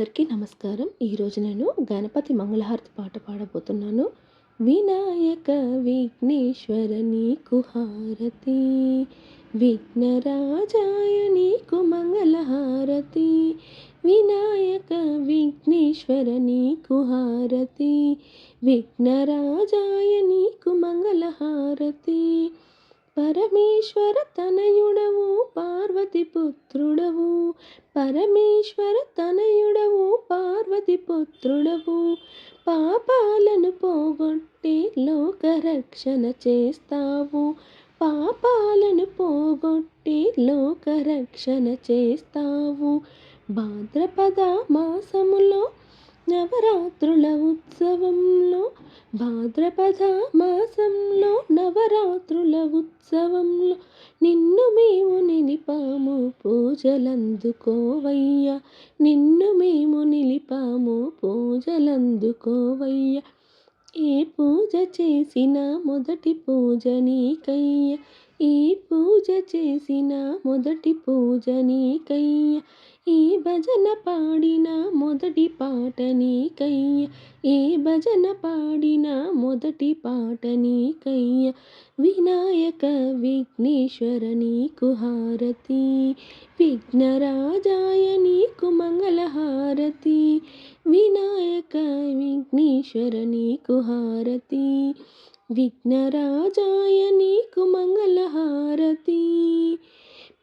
అందరికీ నమస్కారం. ఈరోజు నేను గణపతి మంగళహారతి పాట పాడబోతున్నాను. వినాయక విఘ్నేశ్వర నీకు హారతి విఘ్నరాజాయ నీకు మంగళహారతి వినాయక విఘ్నేశ్వర నీకు హారతి విఘ్నరాజాయ నీకు మంగళహారతి పరమేశ్వర తనయుడవు పార్వతి పుత్రుడవు. పరమేశ్వర తనయుడవు పార్వతి పుత్రుడవు. పాపాలను పోగొట్టి లోకరక్షణ చేస్తావు. పాపాలను పోగొట్టి లోకరక్షణ చేస్తావు. భాద్రపద మాసములో నవరాత్రుల ఉత్సవంలో భాద్రపద మాసంలో నవరాత్రుల ఉత్సవంలో నిన్ను మేము నిలిపాము పూజలందుకోవయ్యా. నిన్ను మేము నిలిపాము పూజలందుకోవయ్యా. ఏ పూజ చేసిన మొదటి పూజ నీకయ్యా. ఈ పూజ చేసిన మొదటి పూజ నీకయ్య. ఈ భజన పాడిన మొదటి పాట నీకయ్య. ఏ భజన పాడిన మొదటి పాట నీకయ్య. వినాయక విఘ్నేశ్వర నీకు హారతి. విఘ్నరాజాయ నీకు మంగళహారతి. వినాయక విఘ్నేశ్వర నీకు హారతి. విఘ్నరాజాయ నీకు మంగళహారతి.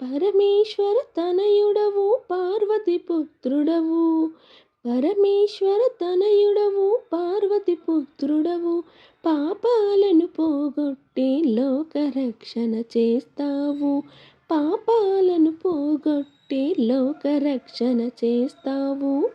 పరమేశ్వర తనయుడవు పార్వతి పుత్రుడవు. పరమేశ్వర తనయుడవు పార్వతి పుత్రుడవు. పాపాలను పోగొట్టి లోకరక్షణ చేస్తావు. పాపాలను పోగొట్టి లోకరక్షణ చేస్తావు.